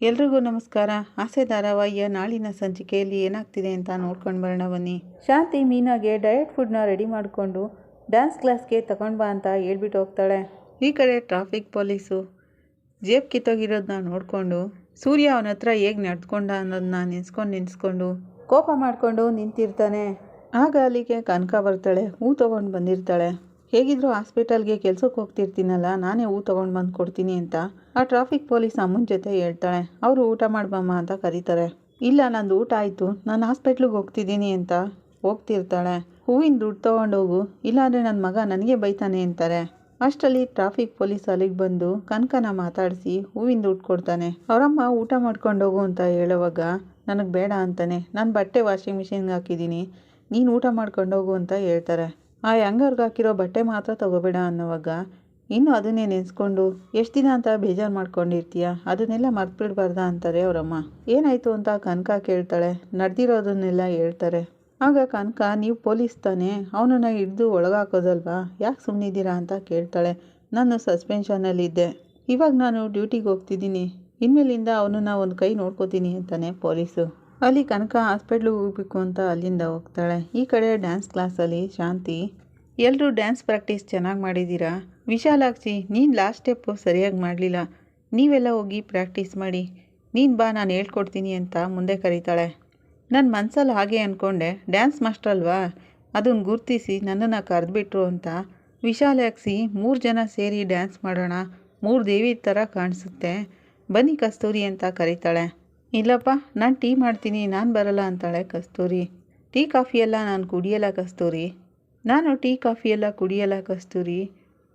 ಎಲ್ರಿಗೂ ನಮಸ್ಕಾರ. ಆಸೆ ಧಾರಾವಾಹಿಯ ನಾಳಿನ ಸಂಚಿಕೆಯಲ್ಲಿ ಏನಾಗ್ತಿದೆ ಅಂತ ನೋಡ್ಕೊಂಡು ಬರೋಣ ಬನ್ನಿ. ಶಾಂತಿ ಮೀನಾಗೆ ಡಯಟ್ ಫುಡ್ನ ರೆಡಿ ಮಾಡಿಕೊಂಡು ಡ್ಯಾನ್ಸ್ ಕ್ಲಾಸ್ಗೆ ತಗೊಂಡು ಬಾ ಅಂತ ಹೇಳ್ಬಿಟ್ಟು ಹೋಗ್ತಾಳೆ. ಈ ಕಡೆ ಟ್ರಾಫಿಕ್ ಪೊಲೀಸು ಜೇಬ್ ಕಿತ್ತೋಗಿರೋದನ್ನ ನೋಡಿಕೊಂಡು ಸೂರ್ಯ ಅವನ ಹತ್ರ ಹೇಗೆ ನಡ್ಕೊಂಡ ಅನ್ನೋದನ್ನ ನೆನೆಸ್ಕೊಂಡು ನೆನೆಸ್ಕೊಂಡು ಕೋಪ ಮಾಡಿಕೊಂಡು ನಿಂತಿರ್ತಾನೆ. ಆಗ ಅಲ್ಲಿಗೆ ಕನಕ ಬರ್ತಾಳೆ, ಹೂ ತೊಗೊಂಡು ಬಂದಿರ್ತಾಳೆ. ಹೇಗಿದ್ರು ಹಾಸ್ಪಿಟಲ್ಗೆ ಕೆಲ್ಸಕ್ಕೆ ಹೋಗ್ತಿರ್ತೀನಲ್ಲ, ನಾನೇ ಹೂ ತೊಗೊಂಡು ಬಂದು ಕೊಡ್ತೀನಿ ಅಂತ. ಆ ಟ್ರಾಫಿಕ್ ಪೊಲೀಸ್ ಅಮ್ಮನ ಜೊತೆ ಹೇಳ್ತಾಳೆ. ಅವರು ಊಟ ಮಾಡ್ಬಮ್ಮ ಅಂತ ಕರೀತಾರೆ. ಇಲ್ಲ, ನಂದು ಊಟ ಆಯಿತು. ನಾನು ಹಾಸ್ಪಿಟ್ಲಿಗೆ ಹೋಗ್ತಿದ್ದೀನಿ ಅಂತ ಹೋಗ್ತಿರ್ತಾಳೆ. ಹೂವಿನ ದುಡ್ಡು ತೊಗೊಂಡೋಗು ಇಲ್ಲಾಂದರೆ ನನ್ನ ಮಗ ನನಗೆ ಬೈತಾನೆ ಅಂತಾರೆ. ಅಷ್ಟರಲ್ಲಿ ಟ್ರಾಫಿಕ್ ಪೊಲೀಸ್ ಅಲ್ಲಿಗೆ ಬಂದು ಕನಕನ ಮಾತಾಡಿಸಿ ಹೂವಿನ ದುಡ್ಡು ಕೊಡ್ತಾನೆ. ಅವರಮ್ಮ, ಊಟ ಮಾಡ್ಕೊಂಡೋಗು ಅಂತ ಹೇಳುವಾಗ, ನನಗೆ ಬೇಡ ಅಂತಾನೆ. ನಾನು ಬಟ್ಟೆ ವಾಷಿಂಗ್ ಮಿಷಿನ್ಗೆ ಹಾಕಿದ್ದೀನಿ. ನೀನು ಊಟ ಮಾಡ್ಕೊಂಡೋಗು ಅಂತ ಹೇಳ್ತಾರೆ. ಆ ಯಂಗರ್ಗೆ ಹಾಕಿರೋ ಬಟ್ಟೆ ಮಾತ್ರ ತಗೋಬೇಡ ಅನ್ನೋವಾಗ, ಇನ್ನು ಅದನ್ನೇ ನೆನೆಸ್ಕೊಂಡು ಎಷ್ಟು ದಿನ ಅಂತ ಬೇಜಾರು ಮಾಡ್ಕೊಂಡಿರ್ತೀಯ? ಅದನ್ನೆಲ್ಲ ಮರ್ತ್ಬಿಡ್ಬಾರ್ದ? ಅಂತಾರೆ ಅವರಮ್ಮ. ಏನಾಯಿತು ಅಂತ ಕನಕ ಕೇಳ್ತಾಳೆ. ನಡೆದಿರೋದನ್ನೆಲ್ಲ ಹೇಳ್ತಾರೆ. ಆಗ ಕನಕ, ನೀವು ಪೊಲೀಸ್ ತಾನೇ? ಅವನನ್ನು ಹಿಡಿದು ಒಳಗಾಕೋದಲ್ವಾ? ಯಾಕೆ ಸುಮ್ಮನಿದ್ದೀರಾ ಅಂತ ಕೇಳ್ತಾಳೆ. ನಾನು ಸಸ್ಪೆನ್ಷನಲ್ಲಿದ್ದೆ ಇವಾಗ ನಾನು ಡ್ಯೂಟಿಗೆ ಹೋಗ್ತಿದ್ದೀನಿ. ಇನ್ಮೇಲಿಂದ ಅವನನ್ನು ಒಂದು ಕೈ ನೋಡ್ಕೋತೀನಿ ಅಂತಾನೆ ಪೊಲೀಸು. ಅಲ್ಲಿ ಕನಕ ಹಾಸ್ಪಿಟ್ಲಿಗೆ ಹೋಗ್ಬೇಕು ಅಂತ ಅಲ್ಲಿಂದ ಹೋಗ್ತಾಳೆ. ಈ ಕಡೆ ಡ್ಯಾನ್ಸ್ ಕ್ಲಾಸಲ್ಲಿ ಶಾಂತಿ ಎಲ್ಲರೂ ಡ್ಯಾನ್ಸ್ ಪ್ರಾಕ್ಟೀಸ್ ಚೆನ್ನಾಗಿ ಮಾಡಿದ್ದೀರಾ ವಿಶಾಲಾಕ್ಷಿ ನೀನು ಲಾಸ್ಟ್ ಸ್ಟೆಪ್ಪು ಸರಿಯಾಗಿ ಮಾಡಲಿಲ್ಲ. ನೀವೆಲ್ಲ ಹೋಗಿ ಪ್ರಾಕ್ಟೀಸ್ ಮಾಡಿ. ನೀನು ಬಾ, ನಾನು ಹೇಳ್ಕೊಡ್ತೀನಿ ಅಂತ ಮುಂದೆ ಕರೀತಾಳೆ. ನನ್ನ ಮನಸ್ಸಲ್ಲಿ ಹಾಗೆ ಅಂದ್ಕೊಂಡೆ ಡ್ಯಾನ್ಸ್ ಮಾಸ್ಟರ್ ಅಲ್ವಾ? ಅದನ್ನು ಗುರ್ತಿಸಿ ನನ್ನನ್ನು ಕರೆದ್ಬಿಟ್ರು ಅಂತ ವಿಶಾಲಾಕ್ಷಿ ಮೂರು ಜನ ಸೇರಿ ಡ್ಯಾನ್ಸ್ ಮಾಡೋಣ. ಮೂರು ದೇವಿ ಥರ ಕಾಣಿಸುತ್ತೆ. ಬನ್ನಿ ಕಸ್ತೂರಿ ಅಂತ ಕರೀತಾಳೆ. ಇಲ್ಲಪ್ಪ, ನಾನು ಟೀ ಮಾಡ್ತೀನಿ, ನಾನು ಬರಲ್ಲ ಅಂತಾಳೆ ಕಸ್ತೂರಿ. ಟೀ ಕಾಫಿ ಎಲ್ಲ ನಾನು ಕುಡಿಯಲ್ಲ ಕಸ್ತೂರಿ. ನಾನು ಟೀ ಕಾಫಿ ಎಲ್ಲ ಕುಡಿಯಲ್ಲ ಕಸ್ತೂರಿ.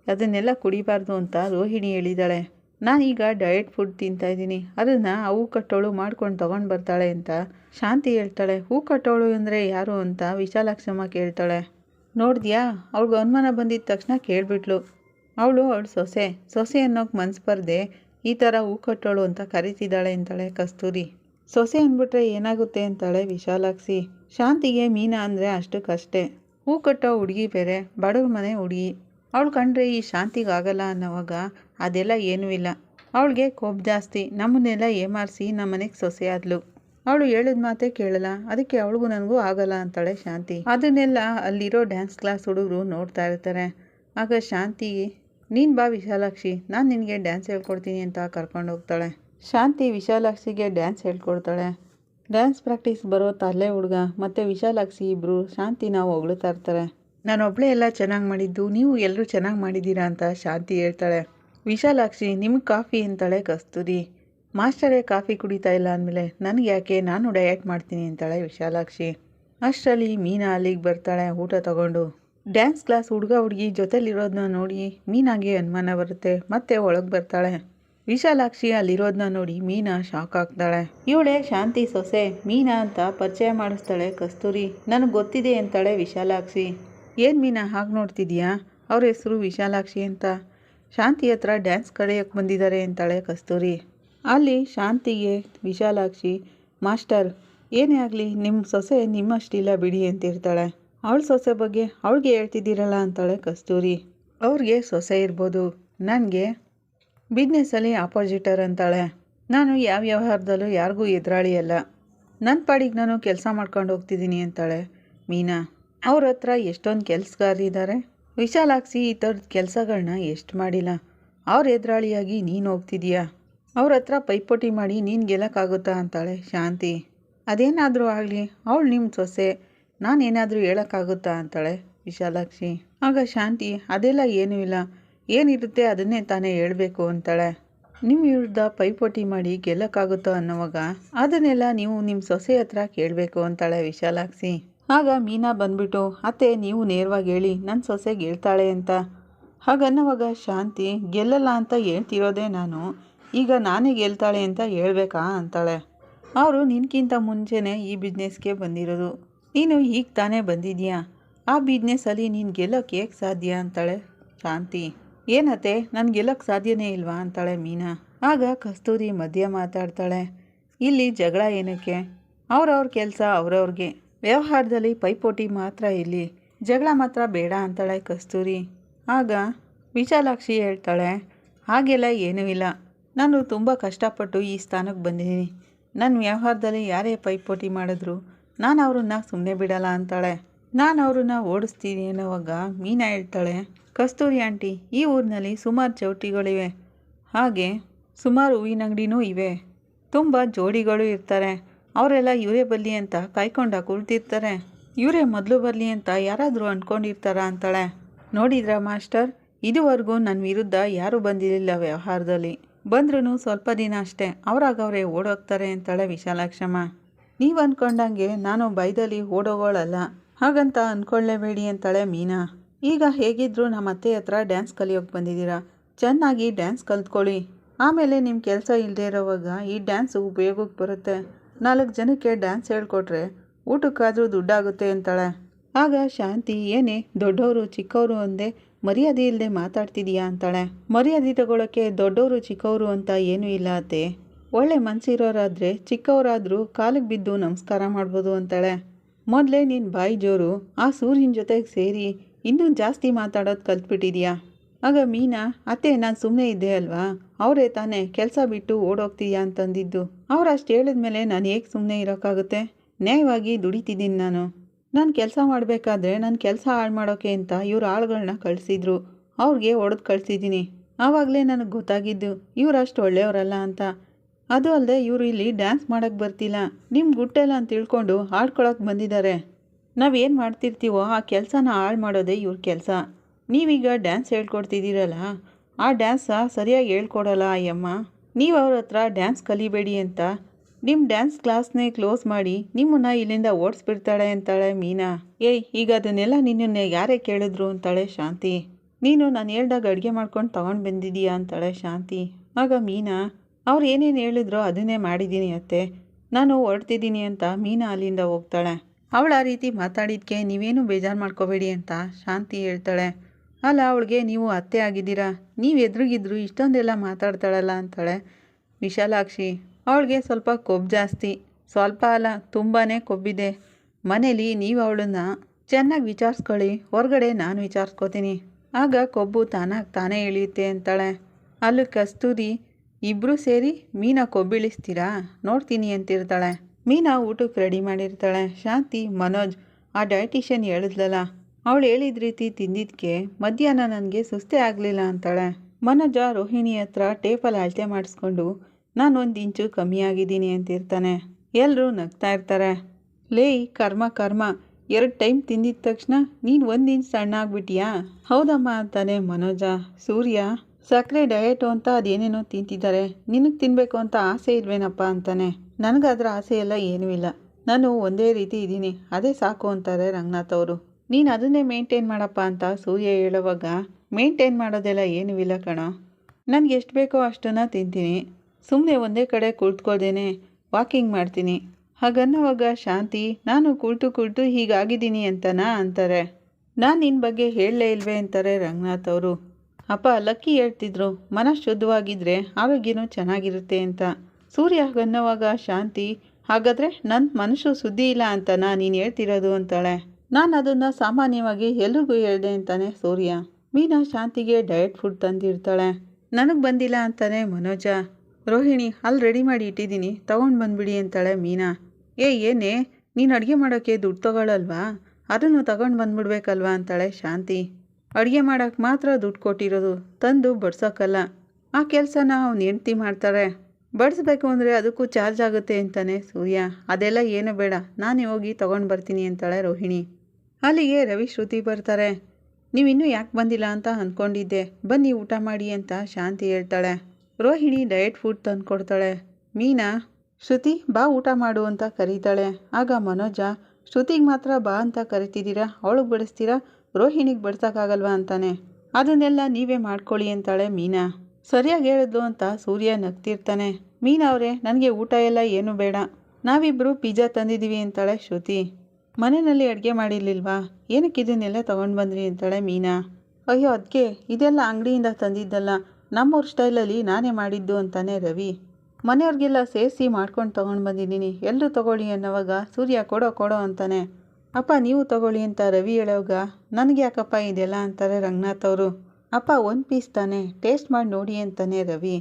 ಅದನ್ನೆಲ್ಲ ಕುಡಿಬಾರ್ದು ಅಂತ ರೋಹಿಣಿ ಹೇಳಿದಾಳೆ. ನಾನೀಗ ಡಯಟ್ ಫುಡ್ ತಿಂತಾ ಇದ್ದೀನಿ. ಅದನ್ನು ಹೂ ಕಟ್ಟೋಳು ಮಾಡ್ಕೊಂಡು ತೊಗೊಂಡು ಬರ್ತಾಳೆ ಅಂತ ಶಾಂತಿ ಹೇಳ್ತಾಳೆ. ಹೂ ಕಟ್ಟೋಳು ಅಂದರೆ ಯಾರು ಅಂತ ವಿಶಾಲಾಕ್ಷಮ್ಮ ಕೇಳ್ತಾಳೆ. ನೋಡಿದ್ಯಾ? ಅವ್ಳಿಗೆ ಅನುಮಾನ ಬಂದಿದ್ದ ತಕ್ಷಣ ಕೇಳಿಬಿಟ್ಲು. ಅವಳು ಅವಳು ಸೊಸೆ. ಸೊಸೆ ಅನ್ನೋಕೆ ಮನ್ಸು ಬರ್ದೆ ಈ ಥರ ಹೂ ಕಟ್ಟೋಳು ಅಂತ ಕರಿತಿದ್ದಾಳೆ ಅಂತಾಳೆ ಕಸ್ತೂರಿ. ಸೊಸೆ ಅಂದ್ಬಿಟ್ರೆ ಏನಾಗುತ್ತೆ ಅಂತಾಳೆ ವಿಶಾಲಾಕ್ಷಿ. ಶಾಂತಿಗೆ ಮೀನಾ ಅಂದರೆ ಅಷ್ಟಕ್ಕಷ್ಟೇ. ಹೂ ಕಟ್ಟೋ ಹುಡುಗಿ ಬೇರೆ, ಬಡವ್ರ ಮನೆ ಹುಡುಗಿ. ಅವಳು ಕಂಡ್ರೆ ಈ ಶಾಂತಿಗಾಗಲ್ಲ ಅನ್ನೋವಾಗ ಅದೆಲ್ಲ ಏನೂ ಇಲ್ಲ. ಅವಳಿಗೆ ಕೋಪ ಜಾಸ್ತಿ, ನಮ್ಮನ್ನೆಲ್ಲ ಏಮಾರಿಸಿ ನಮ್ಮನೆಗೆ ಸೊಸೆ ಆದ್ಲು. ಅವಳು ಹೇಳಿದ ಮಾತೇ ಕೇಳಲ್ಲ, ಅದಕ್ಕೆ ಅವಳಿಗೂ ನನಗೂ ಆಗಲ್ಲ ಅಂತಾಳೆ ಶಾಂತಿ. ಅದನ್ನೆಲ್ಲ ಅಲ್ಲಿರೋ ಡ್ಯಾನ್ಸ್ ಕ್ಲಾಸ್ ಹುಡುಗರು ನೋಡ್ತಾ ಇರ್ತಾರೆ. ಆಗ ಶಾಂತಿ ನೀನು ಬಾ ವಿಶಾಲಾಕ್ಷಿ, ನಾನು ನಿನಗೆ ಡ್ಯಾನ್ಸ್ ಹೇಳ್ಕೊಡ್ತೀನಿ ಅಂತ ಕರ್ಕೊಂಡು ಹೋಗ್ತಾಳೆ. ಶಾಂತಿ ವಿಶಾಲಾಕ್ಷಿಗೆ ಡ್ಯಾನ್ಸ್ ಹೇಳ್ಕೊಡ್ತಾಳೆ. ಡ್ಯಾನ್ಸ್ ಪ್ರಾಕ್ಟೀಸ್ ಬರೋ ತಲೆ ಹುಡುಗ ಮತ್ತು ವಿಶಾಲಾಕ್ಷಿ ಇಬ್ಬರು ಶಾಂತಿನ ಹೊಗಳುತ್ತಾ ಇರ್ತಾರೆ. ನಾನು ಎಲ್ಲ ಚೆನ್ನಾಗಿ ಮಾಡಿದ್ದು, ನೀವು ಎಲ್ಲರೂ ಚೆನ್ನಾಗಿ ಮಾಡಿದ್ದೀರಾ ಅಂತ ಶಾಂತಿ ಹೇಳ್ತಾಳೆ. ವಿಶಾಲಾಕ್ಷಿ ನಿಮ್ಗೆ ಕಾಫಿ ಅಂತಾಳೆ ಕಸ್ತೂರಿ. ಮಾಸ್ಟರೇ ಕಾಫಿ ಕುಡಿತಾ ಇಲ್ಲ ಅಂದಮೇಲೆ ನನಗೆ ಯಾಕೆ ನಾನು ಡಯಟ್ ಮಾಡ್ತೀನಿ ಅಂತಾಳೆ ವಿಶಾಲಾಕ್ಷಿ. ಅಷ್ಟರಲ್ಲಿ ಮೀನಾ ಅಲ್ಲಿಗೆ ಬರ್ತಾಳೆ, ಊಟ ತಗೊಂಡು. ಡ್ಯಾನ್ಸ್ ಕ್ಲಾಸ್ ಹುಡುಗ ಹುಡುಗಿ ಜೊತೆಲಿರೋದನ್ನ ನೋಡಿ ಮೀನಾಗೆ ಅನುಮಾನ ಬರುತ್ತೆ. ಮತ್ತೆ ಒಳಗೆ ಬರ್ತಾಳೆ. ವಿಶಾಲಾಕ್ಷಿ ಅಲ್ಲಿರೋದನ್ನ ನೋಡಿ ಮೀನಾ ಶಾಕ್ ಆಗ್ತಾಳೆ. ಇವಳೆ, ಶಾಂತಿ ಸೊಸೆ, ಮೀನಾ ಅಂತ ಪರಿಚಯ ಮಾಡಿಸ್ತಾಳೆ ಕಸ್ತೂರಿ. ನನಗೆ ಗೊತ್ತಿದೆ ಅಂತಾಳೆ ವಿಶಾಲಾಕ್ಷಿ. ಏನು ಮೀನಾ, ಹಾಗೆ ನೋಡ್ತಿದ್ಯಾ? ಅವ್ರ ಹೆಸರು ವಿಶಾಲಾಕ್ಷಿ ಅಂತ. ಶಾಂತಿ ಹತ್ರ ಡ್ಯಾನ್ಸ್ ಕಳೆಯೋಕ್ಕೆ ಬಂದಿದ್ದಾರೆ ಅಂತಾಳೆ ಕಸ್ತೂರಿ. ಅಲ್ಲಿ ಶಾಂತಿಗೆ ವಿಶಾಲಾಕ್ಷಿ, ಮಾಸ್ಟರ್, ಏನೇ ಆಗಲಿ ನಿಮ್ಮ ಸೊಸೆ ನಿಮ್ಮಷ್ಟಿಲ್ಲ ಬಿಡಿ ಅಂತಿರ್ತಾಳೆ. ಅವಳ ಸೊಸೆ ಬಗ್ಗೆ ಅವಳಿಗೆ ಹೇಳ್ತಿದ್ದೀರಲ್ಲ ಅಂತಾಳೆ ಕಸ್ತೂರಿ. ಅವ್ರಿಗೆ ಸೊಸೆ ಇರ್ಬೋದು. ನನಗೆ ಬಿಸ್ನೆಸ್ಸಲ್ಲಿ ಆಪೋಸಿಟರ್ ಅಂತಾಳೆ. ನಾನು ಯಾವ ವ್ಯವಹಾರದಲ್ಲೂ ಯಾರಿಗೂ ಎದುರಾಳಿಯಲ್ಲ. ನನ್ನ ಪಾಡಿಗೆ ನಾನು ಕೆಲಸ ಮಾಡ್ಕೊಂಡು ಹೋಗ್ತಿದ್ದೀನಿ ಅಂತಾಳೆ ಮೀನಾ. ಅವ್ರ ಹತ್ರ ಎಷ್ಟೊಂದು ಕೆಲಸಗಾರಿದ್ದಾರೆ ವಿಶಾಲಾಕ್ಷಿ ಈ ಥರದ ಕೆಲಸಗಳನ್ನ ಎಷ್ಟು ಮಾಡಿಲ್ಲ. ಅವ್ರ ಎದುರಾಳಿಯಾಗಿ ನೀನು ಹೋಗ್ತಿದೀಯಾ? ಅವ್ರ ಹತ್ರ ಪೈಪೋಟಿ ಮಾಡಿ ನೀನು ಗೆಲ್ಲಕ್ಕಾಗುತ್ತಾ ಅಂತಾಳೆ ಶಾಂತಿ. ಅದೇನಾದರೂ ಆಗಲಿ, ಅವಳು ನಿಮ್ಮ ಸೊಸೆ. ನಾನೇನಾದರೂ ಹೇಳೋಕ್ಕಾಗುತ್ತಾ ಅಂತಾಳೆ ವಿಶಾಲಾಕ್ಷಿ. ಆಗ ಶಾಂತಿ, ಅದೆಲ್ಲ ಏನೂ ಇಲ್ಲ. ಏನಿರುತ್ತೆ ಅದನ್ನೇ ತಾನೇ ಹೇಳಬೇಕು ಅಂತಾಳೆ. ನಿಮ್ಮ ವಿರುದ್ಧ ಪೈಪೋಟಿ ಮಾಡಿ ಗೆಲ್ಲಕ್ಕಾಗುತ್ತೋ ಅನ್ನೋವಾಗ ಅದನ್ನೆಲ್ಲ ನೀವು ನಿಮ್ಮ ಸೊಸೆ ಹತ್ರ ಕೇಳಬೇಕು ಅಂತಾಳೆ ವಿಶಾಲಾಕ್ಷಿ. ಆಗ ಮೀನಾ ಬಂದ್ಬಿಟ್ಟು, ಅತ್ತೆ, ನೀವು ನೇರವಾಗಿ ಹೇಳಿ ನನ್ನ ಸೊಸೆ ಗೆಲ್ತಾಳೆ ಅಂತ. ಹಾಗನ್ನೋವಾಗ ಶಾಂತಿ, ಗೆಲ್ಲಲ್ಲ ಅಂತ ಹೇಳ್ತಿರೋದೇ ನಾನು, ಈಗ ನಾನೇ ಗೆಲ್ತಾಳೆ ಅಂತ ಹೇಳ್ಬೇಕಾ? ಅಂತಾಳೆ. ಅವರು ನಿನ್ಗಿಂತ ಮುಂಚೆನೇ ಈ ಬಿಸ್ನೆಸ್ಗೆ ಬಂದಿರೋದು. ನೀನು ಈಗ ತಾನೇ ಬಂದಿದ್ಯಾ? ಆ ಬಿಸ್ನೆಸ್ಸಲ್ಲಿ ನೀನು ಗೆಲ್ಲೋಕ್ಕೆ ಹೇಗೆ ಸಾಧ್ಯ ಅಂತಾಳೆ? ಶಾಂತಿ. ಏನತ್ತೆ? ನಾನು ಗೆಲ್ಲೋಕ್ಕೆ ಸಾಧ್ಯನೇ ಇಲ್ವಾ ಅಂತಾಳೆ ಮೀನಾ. ಆಗ ಕಸ್ತೂರಿ ಮಧ್ಯ ಮಾತಾಡ್ತಾಳೆ. ಇಲ್ಲಿ ಜಗಳ ಏನಕ್ಕೆ? ಅವ್ರವ್ರ ಕೆಲಸ ಅವ್ರವ್ರಿಗೆ. ವ್ಯವಹಾರದಲ್ಲಿ ಪೈಪೋಟಿ ಮಾತ್ರ ಇಲ್ಲಿ. ಜಗಳ ಮಾತ್ರ ಬೇಡ ಅಂತಾಳೆ ಕಸ್ತೂರಿ. ಆಗ ವಿಶಾಲಾಕ್ಷಿ ಹೇಳ್ತಾಳೆ, ಹಾಗೆಲ್ಲ ಏನೂ ಇಲ್ಲ. ನಾನು ತುಂಬ ಕಷ್ಟಪಟ್ಟು ಈ ಸ್ಥಾನಕ್ಕೆ ಬಂದಿದ್ದೀನಿ. ನನ್ನ ವ್ಯವಹಾರದಲ್ಲಿ ಯಾರೇ ಪೈಪೋಟಿ ಮಾಡಿದ್ರು ನಾನು ಅವ್ರನ್ನ ಸುಮ್ಮನೆ ಬಿಡಲ್ಲ ಅಂತಾಳೆ. ನಾನು ಅವ್ರನ್ನ ಓಡಿಸ್ತೀನಿ ಅನ್ನೋವಾಗ ಮೀನಾ ಹೇಳ್ತಾಳೆ, ಕಸ್ತೂರಿ ಆಂಟಿ, ಈ ಊರಿನಲ್ಲಿ ಸುಮಾರು ಚೌಟಿಗಳಿವೆ. ಹಾಗೆ ಸುಮಾರು ಹೂವಿನ ಅಂಗಡಿನೂ ಇವೆ. ತುಂಬ ಜೋಡಿಗಳು ಇರ್ತಾರೆ. ಅವರೆಲ್ಲ ಇವರೇ ಬರಲಿ ಅಂತ ಕಾಯ್ಕೊಂಡ ಕುಳಿತಿರ್ತಾರೆ ಇವರೇ ಮೊದಲು ಬರಲಿ ಅಂತ ಯಾರಾದರೂ ಅಂದ್ಕೊಂಡಿರ್ತಾರ ಅಂತಾಳೆ. ನೋಡಿದ್ರಾ ಮಾಸ್ಟರ್? ಇದುವರೆಗೂ ನನ್ನ ವಿರುದ್ಧ ಯಾರೂ ಬಂದಿರಲಿಲ್ಲ ವ್ಯವಹಾರದಲ್ಲಿ. ಬಂದ್ರೂ ಸ್ವಲ್ಪ ದಿನ ಅಷ್ಟೇ ಅವರಾಗವರೇ ಓಡೋಗ್ತಾರೆ ಅಂತಾಳೆ ವಿಶಾಲಾಕ್ಷಮ್ಮ. ನೀವು ಅಂದ್ಕೊಂಡಂಗೆ ನಾನು ಬೈದಲ್ಲಿ ಓಡೋಗೋಳಲ್ಲ. ಹಾಗಂತ ಅಂದ್ಕೊಳ್ಳೇಬೇಡಿ ಅಂತಾಳೆ ಮೀನಾ. ಈಗ ಹೇಗಿದ್ರು ನಮ್ಮ ಅತ್ತೆ ಹತ್ರ ಡ್ಯಾನ್ಸ್ ಕಲಿಯೋಕೆ ಬಂದಿದ್ದೀರಾ? ಚೆನ್ನಾಗಿ ಡ್ಯಾನ್ಸ್ ಕಲ್ತ್ಕೊಳ್ಳಿ. ಆಮೇಲೆ ನಿಮ್ಮ ಕೆಲಸ ಇಲ್ಲದೆ ಇರೋವಾಗ ಈ ಡ್ಯಾನ್ಸ್ ಉಪಯೋಗಕ್ಕೆ ಬರುತ್ತೆ. ನಾಲ್ಕು ಜನಕ್ಕೆ ಡ್ಯಾನ್ಸ್ ಹೇಳ್ಕೊಟ್ರೆ ಊಟಕ್ಕಾದರೂ ದುಡ್ಡಾಗುತ್ತೆ ಅಂತಾಳೆ. ಆಗ ಶಾಂತಿ, ಏನೇ ದೊಡ್ಡವರು ಚಿಕ್ಕವರು ಅಂದೆ ಮರ್ಯಾದೆ ಇಲ್ಲದೆ ಮಾತಾಡ್ತಿದೀಯಾ ಅಂತಾಳೆ. ಮರ್ಯಾದೆ ತಗೊಳ್ಳೋಕ್ಕೆ ದೊಡ್ಡವರು ಚಿಕ್ಕವರು ಅಂತ ಏನೂ ಇಲ್ಲ ಅತ್ತೆ. ಒಳ್ಳೆ ಮನಸ್ಸಿರೋರಾದರೆ ಚಿಕ್ಕವರಾದರೂ ಕಾಲಿಗೆ ಬಿದ್ದು ನಮಸ್ಕಾರ ಮಾಡ್ಬೋದು ಅಂತಾಳೆ. ಮೊದಲೇ ನಿನ್ನ ಬಾಯಿ ಜೋರು, ಆ ಸೂರ್ಯನ ಜೊತೆಗೆ ಸೇರಿ ಇನ್ನೂ ಜಾಸ್ತಿ ಮಾತಾಡೋದು ಕಲ್ತ್ಬಿಟ್ಟಿದ್ಯಾ? ಆಗ ಮೀನಾ, ಅತ್ತೆ, ನಾನು ಸುಮ್ಮನೆ ಇದ್ದೆ ಅಲ್ವಾ? ಅವರೇ ತಾನೇ ಕೆಲಸ ಬಿಟ್ಟು ಓಡೋಗ್ತೀಯಾ? ಅಂತಂದಿದ್ದು. ಅವ್ರು ಅಷ್ಟು ಹೇಳಿದ್ಮೇಲೆ ನಾನು ಹೇಗೆ ಸುಮ್ಮನೆ ಇರೋಕ್ಕಾಗುತ್ತೆ? ನ್ಯಾಯವಾಗಿ ದುಡಿತಿದ್ದೀನಿ ನಾನು. ನಾನು ಕೆಲಸ ಮಾಡಬೇಕಾದ್ರೆ ನನ್ನ ಕೆಲಸ ಹಾಳು ಮಾಡೋಕೆ ಅಂತ ಇವ್ರ ಆಳುಗಳನ್ನ ಕಳಿಸಿದ್ರು. ಅವ್ರಿಗೆ ಒಡೆದು ಕಳಿಸಿದ್ದೀನಿ ಆವಾಗಲೇ ನನಗೆ ಗೊತ್ತಾಗಿದ್ದು ಇವರಷ್ಟು ಒಳ್ಳೆಯವರಲ್ಲ ಅಂತ. ಅದು ಅಲ್ಲದೆ ಇವರು ಇಲ್ಲಿ ಡ್ಯಾನ್ಸ್ ಮಾಡೋಕ್ಕೆ ಬರ್ತಿಲ್ಲ. ನಿಮ್ಮ ಗುಟ್ಟೆಲ್ಲ ಅಂತ ತಿಳ್ಕೊಂಡು ಹಾಡ್ಕೊಳಕ್ಕೆ ಬಂದಿದ್ದಾರೆ. ನಾವೇನು ಮಾಡ್ತಿರ್ತೀವೋ ಆ ಕೆಲಸನ ಹಾಳು ಮಾಡೋದೇ ಇವ್ರ ಕೆಲಸ. ನೀವೀಗ ಡ್ಯಾನ್ಸ್ ಹೇಳ್ಕೊಡ್ತಿದ್ದೀರಲ್ಲ? ಆ ಡ್ಯಾನ್ಸ ಸರಿಯಾಗಿ ಹೇಳ್ಕೊಡಲ್ಲ ಅಯ್ಯಮ್ಮ. ನೀವು ಅವ್ರ ಹತ್ರ ಡ್ಯಾನ್ಸ್ ಕಲಿಬೇಡಿ ಅಂತ. ನಿಮ್ಮ ಡ್ಯಾನ್ಸ್ ಕ್ಲಾಸ್ನೇ ಕ್ಲೋಸ್ ಮಾಡಿ ನಿಮ್ಮನ್ನ ಇಲ್ಲಿಂದ ಓಡಿಸ್ಬಿಡ್ತಾಳೆ ಅಂತಾಳೆ ಮೀನಾ. ಏಯ್, ಈಗ ಅದನ್ನೆಲ್ಲ ನಿನ್ನನ್ನೇ ಯಾರೇ ಕೇಳಿದ್ರು ಅಂತಾಳೆ ಶಾಂತಿ. ನೀನು ನಾನು ಹೇಳ್ದಾಗ ಅಡುಗೆ ಮಾಡ್ಕೊಂಡು ತಗೊಂಡು ಬಂದಿದ್ದೀಯಾ ಅಂತಾಳೆ ಶಾಂತಿ. ಆಗ ಮೀನಾ ಅವ್ರು ಏನೇನು ಹೇಳಿದ್ರೋ ಅದನ್ನೇ ಮಾಡಿದ್ದೀನಿ ಅತ್ತೆ. ನಾನು ಹೊರಡ್ತಿದ್ದೀನಿ ಅಂತ ಮೀನಾ ಅಲ್ಲಿಂದ ಹೋಗ್ತಾಳೆ. ಅವಳ ಆ ರೀತಿ ಮಾತಾಡಿದ್ಕೆ ನೀವೇನು ಬೇಜಾರು ಮಾಡ್ಕೋಬೇಡಿ ಅಂತ ಶಾಂತಿ ಹೇಳ್ತಾಳೆ. ಅಲ್ಲ, ಅವಳಿಗೆ ನೀವು ಅತ್ತೆ ಆಗಿದ್ದೀರಾ? ನೀವು ಎದುರುಗಿದ್ರು ಇಷ್ಟೊಂದೆಲ್ಲ ಮಾತಾಡ್ತಾಳಲ್ಲ ಅಂತಾಳೆ ವಿಶಾಲಾಕ್ಷಿ. ಅವಳಿಗೆ ಸ್ವಲ್ಪ ಕೊಬ್ಬು ಜಾಸ್ತಿ. ಸ್ವಲ್ಪ ಅಲ್ಲ ತುಂಬಾ ಕೊಬ್ಬಿದೆ. ಮನೇಲಿ ನೀವು ಅವಳನ್ನ ಚೆನ್ನಾಗಿ ವಿಚಾರಿಸ್ಕೊಳ್ಳಿ. ಹೊರಗಡೆ ನಾನು ವಿಚಾರಿಸ್ಕೋತೀನಿ. ಆಗ ಕೊಬ್ಬು ತಾನಾಗಿ ತಾನೇ ಇಳಿಯುತ್ತೆ ಅಂತಾಳೆ. ಅಲ್ಲಿ ಕಸ್ತೂರಿ ಇಬ್ಬರು ಸೇರಿ ಮೀನಾ ಕೊಬ್ಬಿಳಿಸ್ತೀರಾ? ನೋಡ್ತೀನಿ ಅಂತಿರ್ತಾಳೆ. ಮೀನಾ ಊಟಕ್ಕೆ ರೆಡಿ ಮಾಡಿರ್ತಾಳೆ. ಶಾಂತಿ, ಮನೋಜ್, ಆ ಡಯಟಿಷಿಯನ್ ಹೇಳಿದ್ಲಲ್ಲ, ಅವಳು ಹೇಳಿದ ರೀತಿ ತಿಂದಿದ್ದಕ್ಕೆ ಮಧ್ಯಾಹ್ನ ನನಗೆ ಸುಸ್ತೇ ಆಗಲಿಲ್ಲ ಅಂತಾಳೆ. ಮನೋಜ ರೋಹಿಣಿ ಹತ್ರ ಟೇಪಲ್ಲಿ ಅಳತೆ ಮಾಡಿಸ್ಕೊಂಡು ನಾನು ಒಂದು ಇಂಚು ಕಮ್ಮಿ ಆಗಿದ್ದೀನಿ ಅಂತಿರ್ತಾನೆ. ಎಲ್ಲರೂ ನಗ್ತಾ ಇರ್ತಾರೆ. ಲೇ, ಕರ್ಮ ಕರ್ಮ, ಎರಡು ಟೈಮ್ ತಿಂದಿದ ತಕ್ಷಣ ನೀನು ಒಂದು ಇಂಚು ಸಣ್ಣ ಆಗ್ಬಿಟ್ಟಿಯಾ ಹೌದಮ್ಮ ಅಂತಾನೆ ಮನೋಜ. ಸೂರ್ಯ ಸಕ್ಕರೆ ಡಯೆಟು ಅಂತ ಅದೇನೇನೋ ತಿಂತಿದ್ದಾರೆ. ನಿನಗೆ ತಿನ್ನಬೇಕು ಅಂತ ಆಸೆ ಇಲ್ವೇನಪ್ಪ ಅಂತಾನೆ. ನನಗಾದ್ರ ಆಸೆ ಎಲ್ಲ ಏನೂ ಇಲ್ಲ. ನಾನು ಒಂದೇ ರೀತಿ ಇದ್ದೀನಿ. ಅದೇ ಸಾಕು ಅಂತಾರೆ ರಂಗನಾಥ್ ಅವರು. ನೀನು ಅದನ್ನೇ ಮೇಂಟೈನ್ ಮಾಡಪ್ಪ ಅಂತ ಸೂರ್ಯ ಹೇಳುವಾಗ, ಮೇಂಟೈನ್ ಮಾಡೋದೆಲ್ಲ ಏನೂ ಇಲ್ಲ ಕಣೋ. ನನಗೆ ಎಷ್ಟು ಬೇಕೋ ಅಷ್ಟನ್ನು ತಿಂತೀನಿ. ಸುಮ್ಮನೆ ಒಂದೇ ಕಡೆ ಕುಳಿತುಕೋದೇನೆ ವಾಕಿಂಗ್ ಮಾಡ್ತೀನಿ. ಹಾಗನ್ನೋವಾಗ ಶಾಂತಿ, ನಾನು ಕುಳಿತು ಕುಳಿತು ಹೀಗಾಗಿದ್ದೀನಿ ಅಂತನಾ ಅಂತಾರೆ. ನಾನು ನಿನ್ನ ಬಗ್ಗೆ ಹೇಳಲೇ ಇಲ್ವೇ ಅಂತಾರೆ ರಂಗನಾಥ್ ಅವರು. ಅಪ್ಪ ಲಕ್ಕಿ ಹೇಳ್ತಿದ್ರು ಮನ ಶುದ್ಧವಾಗಿದ್ರೆ ಆರೋಗ್ಯನೂ ಚೆನ್ನಾಗಿರುತ್ತೆ ಅಂತ. ಸೂರ್ಯ ಗನ್ನವಾಗ ಶಾಂತಿ, ಹಾಗಾದರೆ ನನ್ನ ಮನಸ್ಸು ಸುದ್ದಿ ಇಲ್ಲ ಅಂತನಾ ನೀನು ಹೇಳ್ತಿರೋದು ಅಂತಾಳೆ. ನಾನು ಅದನ್ನು ಸಾಮಾನ್ಯವಾಗಿ ಎಲ್ರಿಗೂ ಹೇಳಿದೆ ಅಂತಾನೆ ಸೂರ್ಯ. ಮೀನಾ ಶಾಂತಿಗೆ ಡಯಟ್ ಫುಡ್ ತಂದಿರ್ತಾಳೆ ನನಗೆ ಬಂದಿಲ್ಲ ಅಂತಾನೆ ಮನೋಜ. ರೋಹಿಣಿ ಅಲ್ಲಿ ರೆಡಿ ಮಾಡಿ ಇಟ್ಟಿದ್ದೀನಿ, ತಗೊಂಡು ಬಂದ್ಬಿಡಿ ಅಂತಾಳೆ ಮೀನಾ. ಏ, ಏನೇ? ನೀನು ಅಡುಗೆ ಮಾಡೋಕ್ಕೆ ದುಡ್ಡು ತಗೊಳ್ಳಲ್ವಾ ಅದನ್ನು ತಗೊಂಡು ಬಂದ್ಬಿಡ್ಬೇಕಲ್ವಾ? ಅಂತಾಳೆ ಶಾಂತಿ. ಅಡುಗೆ ಮಾಡೋಕ್ಕೆ ಮಾತ್ರ ದುಡ್ಡು ಕೊಟ್ಟಿರೋದು ತಂದು ಬಡ್ಸೋಕ್ಕಲ್ಲ ಆ ಕೆಲಸನ ಅವ್ನು ಹೆಂಡ್ತಿ ಮಾಡ್ತಾರೆ. ಬಡಿಸ್ಬೇಕು ಅಂದರೆ ಅದಕ್ಕೂ ಚಾರ್ಜ್ ಆಗುತ್ತೆ ಅಂತಾನೆ ಸೂರ್ಯ. ಅದೆಲ್ಲ ಏನು ಬೇಡ, ನಾನೇ ಹೋಗಿ ತೊಗೊಂಡು ಬರ್ತೀನಿ ಅಂತಾಳೆ ರೋಹಿಣಿ. ಅಲ್ಲಿಗೆ ರವಿ ಶ್ರುತಿ ಬರ್ತಾರೆ. ನೀವಿನ್ನೂ ಯಾಕೆ ಬಂದಿಲ್ಲ ಅಂತ ಅಂದ್ಕೊಂಡಿದ್ದೆ ಬನ್ನಿ ಊಟ ಮಾಡಿ ಅಂತ ಶಾಂತಿ ಹೇಳ್ತಾಳೆ. ರೋಹಿಣಿ ಡಯಟ್ ಫುಡ್ ತಂದು ಕೊಡ್ತಾಳೆ ಮೀನಾ, ಶ್ರುತಿ ಬಾ ಊಟ ಮಾಡು ಅಂತ ಕರೀತಾಳೆ. ಆಗ ಮನೋಜ, ಶ್ರುತಿಗೆ ಮಾತ್ರ ಬಾ ಅಂತ ಕರಿತಿದ್ದೀರಾ? ಅವಳಿಗೆ ಬಡಿಸ್ತೀರಾ? ರೋಹಿಣಿಗೆ ಬಡ್ಸೋಕ್ಕಾಗಲ್ವಾ ಅಂತಾನೆ. ಅದನ್ನೆಲ್ಲ ನೀವೇ ಮಾಡ್ಕೊಳ್ಳಿ ಅಂತಾಳೆ ಮೀನಾ. ಸರಿಯಾಗಿ ಹೇಳಿದ್ಲು ಅಂತ ಸೂರ್ಯ ನಗ್ತಿರ್ತಾನೆ. ಮೀನಾ ಅವರೇ, ನನಗೆ ಊಟ ಎಲ್ಲ ಏನೂ ಬೇಡ. ನಾವಿಬ್ಬರು ಪಿಜ್ಜಾ ತಂದಿದ್ದೀವಿ ಅಂತಾಳೆ ಶ್ರುತಿ. ಮನೆಯಲ್ಲಿ ಅಡುಗೆ ಮಾಡಿರ್ಲಿಲ್ವಾ? ಏನಕ್ಕೆ ಇದನ್ನೆಲ್ಲ ತೊಗೊಂಡು ಬಂದ್ರಿ ಅಂತಾಳೆ ಮೀನಾ. ಅಯ್ಯೋ ಅದಕ್ಕೆ ಇದೆಲ್ಲ ಅಂಗಡಿಯಿಂದ ತಂದಿದ್ದಲ್ಲ. ನಮ್ಮೂರ ಸ್ಟೈಲಲ್ಲಿ ನಾನೇ ಮಾಡಿದ್ದು ಅಂತಾನೆ ರವಿ. ಮನೆಯವ್ರಿಗೆಲ್ಲ ಸೇರಿಸಿ ಮಾಡ್ಕೊಂಡು ತೊಗೊಂಡು ಬಂದಿದ್ದೀನಿ. ಎಲ್ಲರೂ ತಗೊಳ್ಳಿ ಅನ್ನೋವಾಗ ಸೂರ್ಯ ಕೊಡೋ ಕೊಡೋ ಅಂತಾನೆ. ಅಪ್ಪ, ನೀವು ತಗೊಳ್ಳಿ ಅಂತ ರವಿ ಹೇಳೋವಾಗ ನನಗೆ ಯಾಕಪ್ಪ ಇದೆಲ್ಲ ಅಂತಾರೆ ರಂಗನಾಥ್ ಅವರು. ಅಪ್ಪ, ಒಂದು ಪೀಸ್ ತಾನೆ, ಟೇಸ್ಟ್ ಮಾಡಿ ನೋಡಿ ಅಂತಾನೆ ರವಿ.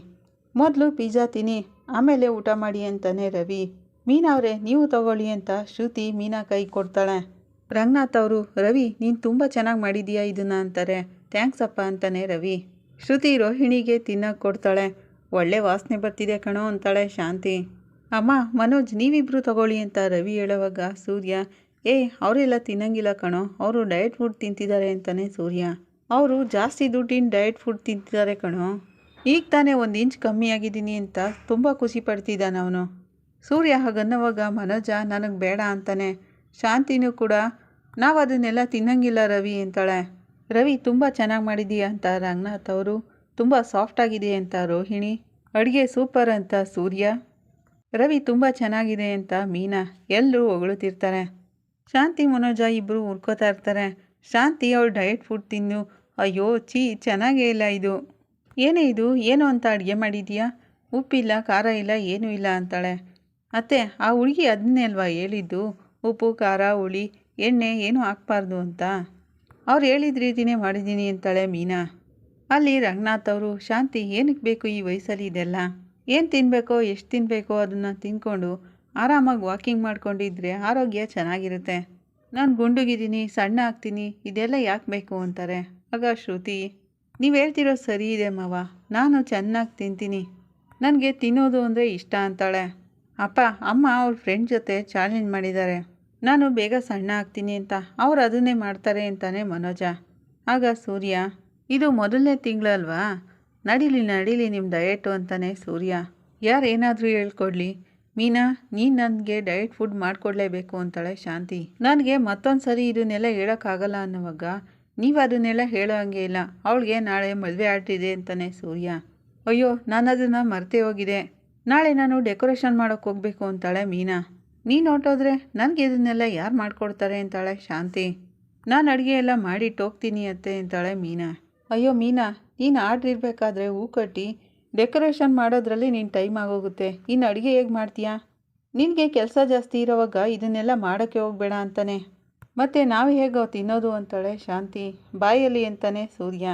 ಮೊದಲು ಪಿಜ್ಜಾ ತಿನ್ನಿ, ಆಮೇಲೆ ಊಟ ಮಾಡಿ ಅಂತಾನೆ ರವಿ. ಮೀನಾ ಅವರೇ, ನೀವು ತಗೊಳ್ಳಿ ಅಂತ ಶ್ರುತಿ ಮೀನಾ ಕೈ ಕೊಡ್ತಾಳೆ. ರಂಗನಾಥ್ ಅವರು, ರವಿ, ನೀನು ತುಂಬ ಚೆನ್ನಾಗಿ ಮಾಡಿದೀಯಾ ಇದನ್ನ ಅಂತಾರೆ. ಥ್ಯಾಂಕ್ಸ್ ಅಪ್ಪ ಅಂತಾನೆ ರವಿ. ಶ್ರುತಿ ರೋಹಿಣಿಗೆ ತಿನ್ನಕ್ಕೆ ಕೊಡ್ತಾಳೆ. ಒಳ್ಳೆ ವಾಸನೆ ಬರ್ತಿದೆ ಕಣೋ ಅಂತಾಳೆ ಶಾಂತಿ. ಅಮ್ಮ, ಮನೋಜ್, ನೀವಿಬ್ರು ತಗೊಳ್ಳಿ ಅಂತ ರವಿ ಹೇಳುವಾಗ ಸೂರ್ಯ ಏ ಅವರೆಲ್ಲ ತಿನ್ನಂಗಿಲ್ಲ ಕಣೋ. ಅವರು ಡಯಟ್ ಫುಡ್ ತಿಂತಿದ್ದಾರೆ ಅಂತಾನೆ ಸೂರ್ಯ. ಅವರು ಜಾಸ್ತಿ ದುಡ್ಡಿನ ಡಯಟ್ ಫುಡ್ ತಿಂತಿದ್ದಾರೆ ಕಣೋ. ಈಗ ತಾನೇ ಒಂದು ಇಂಚ್ ಕಮ್ಮಿ ಆಗಿದ್ದೀನಿ ಅಂತ ತುಂಬ ಖುಷಿ ಪಡ್ತಿದ್ದಾನೆ ಅವನು. ಸೂರ್ಯ ಹಾಗನ್ನವಾಗ, ಮನೋಜ, ನನಗೆ ಬೇಡ ಅಂತಾನೆ. ಶಾಂತಿನೂ ಕೂಡ ನಾವು ಅದನ್ನೆಲ್ಲ ತಿನ್ನಂಗಿಲ್ಲ ರವಿ ಅಂತಾಳೆ. ರವಿ, ತುಂಬ ಚೆನ್ನಾಗಿ ಮಾಡಿದೀಯ ಅಂತ ರಂಗನಾಥ್ ಅವರು, ತುಂಬ ಸಾಫ್ಟಾಗಿದೆ ಅಂತ ರೋಹಿಣಿ. ಅಡುಗೆ ಸೂಪರ್ ಅಂತ ಸೂರ್ಯ. ರವಿ ತುಂಬ ಚೆನ್ನಾಗಿದೆ ಅಂತ ಮೀನಾ. ಎಲ್ಲರೂ ಹೊಗಳುತ್ತಿರ್ತಾರೆ. ಶಾಂತಿ ಮನೋಜ ಇಬ್ಬರು ಹುರ್ಕೋತಾ ಇರ್ತಾರೆ. ಶಾಂತಿ ಅವಳು ಡಯಟ್ ಫುಡ್ ತಿನ್ನು ಅಯ್ಯೋ ಚೀ ಚೆನ್ನಾಗೇ ಇಲ್ಲ ಇದು. ಏನೇ ಇದು? ಏನು ಅಂತ ಅಡುಗೆ ಮಾಡಿದೀಯಾ? ಉಪ್ಪಿಲ್ಲ, ಖಾರ ಇಲ್ಲ, ಏನೂ ಇಲ್ಲ ಅಂತಾಳೆ. ಅತ್ತೆ, ಆ ಹುಡುಗಿ ಅದನ್ನೇ ಅಲ್ವಾ ಹೇಳಿದ್ದು? ಉಪ್ಪು, ಖಾರ, ಹುಳಿ, ಎಣ್ಣೆ ಏನೂ ಹಾಕ್ಬಾರ್ದು ಅಂತ. ಅವ್ರು ಹೇಳಿದ ರೀತಿನೇ ಮಾಡಿದ್ದೀನಿ ಅಂತಾಳೆ ಮೀನಾ. ಅಲ್ಲಿ ರಂಗನಾಥ್ ಅವರು, ಶಾಂತಿ, ಏನಕ್ಕೆ ಬೇಕು ಈ ವಯಸ್ಸಲ್ಲಿ ಇದೆಲ್ಲ? ಏನು ತಿನ್ನಬೇಕೋ ಎಷ್ಟು ತಿನ್ನಬೇಕೋ ಅದನ್ನು ತಿಂದ್ಕೊಂಡು ಆರಾಮಾಗಿ ವಾಕಿಂಗ್ ಮಾಡ್ಕೊಂಡಿದ್ರೆ ಆರೋಗ್ಯ ಚೆನ್ನಾಗಿರುತ್ತೆ. ನಾನು ಗುಂಡುಗಿದ್ದೀನಿ, ಸಣ್ಣ ಆಗ್ತೀನಿ, ಇದೆಲ್ಲ ಯಾಕೆ ಬೇಕು ಅಂತಾರೆ. ಆಗ ಶ್ರುತಿ, ನೀವು ಹೇಳ್ತಿರೋ ಸರಿ ಇದೆ ಮಾವ, ನಾನು ಚೆನ್ನಾಗಿ ತಿಂತೀನಿ. ನನಗೆ ತಿನ್ನೋದು ಅಂದರೆ ಇಷ್ಟ ಅಂತಾಳೆ. ಅಪ್ಪ, ಅಮ್ಮ ಅವ್ರ ಫ್ರೆಂಡ್ ಜೊತೆ ಚಾಲೆಂಜ್ ಮಾಡಿದ್ದಾರೆ. ನಾನು ಬೇಗ ಸಣ್ಣ ಆಗ್ತೀನಿ ಅಂತ, ಅವ್ರು ಅದನ್ನೇ ಮಾಡ್ತಾರೆ ಅಂತಾನೆ ಮನೋಜ. ಆಗ ಸೂರ್ಯ, ಇದು ಮೊದಲನೇ ತಿಂಗಳಲ್ವಾ? ನಡೀಲಿ ನಡೀಲಿ ನಿಮ್ಮ ಡಯಟು ಅಂತಾನೆ ಸೂರ್ಯ. ಯಾರು ಏನಾದರೂ ಹೇಳ್ಕೊಡ್ಲಿ. ಮೀನಾ, ನೀನು ನನಗೆ ಡಯಟ್ ಫುಡ್ ಮಾಡಿಕೊಡ್ಲೇಬೇಕು ಅಂತಾಳೆ ಶಾಂತಿ. ನನಗೆ ಮತ್ತೊಂದು ಸರಿ ಇದನ್ನೆಲ್ಲ ಹೇಳೋಕ್ಕಾಗಲ್ಲ ಅನ್ನೋವಾಗ, ನೀವು ಅದನ್ನೆಲ್ಲ ಹೇಳೋ ಹಂಗೆ ಇಲ್ಲ. ಅವಳಿಗೆ ನಾಳೆ ಮದುವೆ ಆಡ್ತಿದೆ ಅಂತಾನೆ ಸೂರ್ಯ. ಅಯ್ಯೋ, ನಾನು ಅದನ್ನು ಮರ್ತೇ ಹೋಗಿದೆ. ನಾಳೆ ನಾನು ಡೆಕೋರೇಷನ್ ಮಾಡೋಕ್ಕೆ ಹೋಗಬೇಕು ಅಂತಾಳೆ ಮೀನಾ. ನೀನು ಹೊಟ್ಟೋದ್ರೆ ನನಗೆ ಇದನ್ನೆಲ್ಲ ಯಾರು ಮಾಡಿಕೊಡ್ತಾರೆ ಅಂತಾಳೆ ಶಾಂತಿ. ನಾನು ಅಡುಗೆ ಎಲ್ಲ ಮಾಡಿಟ್ಟು ಹೋಗ್ತೀನಿ ಅತ್ತೆ ಅಂತಾಳೆ ಮೀನಾ. ಅಯ್ಯೋ ಮೀನಾ, ನೀನು ಆರ್ಡ್ರ್ ಇರಬೇಕಾದ್ರೆ ಹೂ ಕಟ್ಟಿ ಡೆಕೋರೇಷನ್ ಮಾಡೋದ್ರಲ್ಲಿ ನೀನು ಟೈಮ್ ಆಗೋಗುತ್ತೆ. ಇನ್ನು ಅಡುಗೆ ಹೇಗೆ ಮಾಡ್ತೀಯಾ? ನಿನಗೆ ಕೆಲಸ ಜಾಸ್ತಿ ಇರೋವಾಗ ಇದನ್ನೆಲ್ಲ ಮಾಡೋಕ್ಕೆ ಹೋಗಬೇಡ ಅಂತಾನೆ. ಮತ್ತು ನಾವು ಹೇಗೋ ತಿನ್ನೋದು ಅಂತಾಳೆ ಶಾಂತಿ? ಬಾಯಲ್ಲಿ ಅಂತಾನೆ ಸೂರ್ಯ.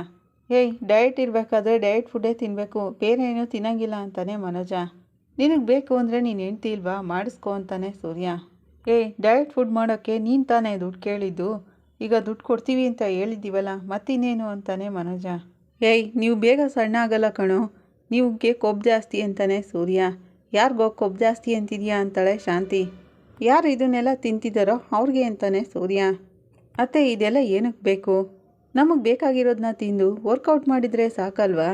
ಏಯ್ ಡಯಟ್ ಇರಬೇಕಾದ್ರೆ ಡಯಟ್ ಫುಡ್ಡೇ ತಿನ್ನಬೇಕು ಬೇರೆ ಏನೂ ತಿನ್ನಂಗಿಲ್ಲ ಅಂತಾನೆ ಮನೋಜ. ನಿನಗೆ ಬೇಕು ಅಂದರೆ ನೀನು ಹೆಂಡ್ತಿ ಇಲ್ವಾ? ಮಾಡಿಸ್ಕೊ ಅಂತಾನೆ ಸೂರ್ಯ. ಏಯ್ ಡಯಟ್ ಫುಡ್ ಮಾಡೋಕ್ಕೆ ನೀನು ತಾನೇ ದುಡ್ಡು ಕೇಳಿದ್ದು? ಈಗ ದುಡ್ಡು ಕೊಡ್ತೀವಿ ಅಂತ ಹೇಳಿದ್ದೀವಲ್ಲ, ಮತ್ತಿನ್ನೇನು ಅಂತಾನೆ ಮನೋಜ. ಏಯ್, ನೀವು ಬೇಗ ಸಣ್ಣ ಆಗಲ್ಲ ಕಣೋ. ನೀವುಗೆ ಕೊಬ್ಬು ಜಾಸ್ತಿ ಅಂತಾನೆ ಸೂರ್ಯ. ಯಾರಿಗೋ ಕೊಬ್ಬು ಜಾಸ್ತಿ ಅಂತಿದೆಯಾ ಅಂತಾಳೆ ಶಾಂತಿ. ಯಾರು ಇದನ್ನೆಲ್ಲ ತಿಂತಿದ್ದಾರೋ ಅವ್ರಿಗೆ ಅಂತಾನೆ ಸೂರ್ಯ. ಅತ್ತೆ, ಇದೆಲ್ಲ ಏನಕ್ಕೆ ಬೇಕು? ನಮಗೆ ಬೇಕಾಗಿರೋದನ್ನ ತಿಂದು ವರ್ಕೌಟ್ ಮಾಡಿದರೆ ಸಾಕಲ್ವಾ?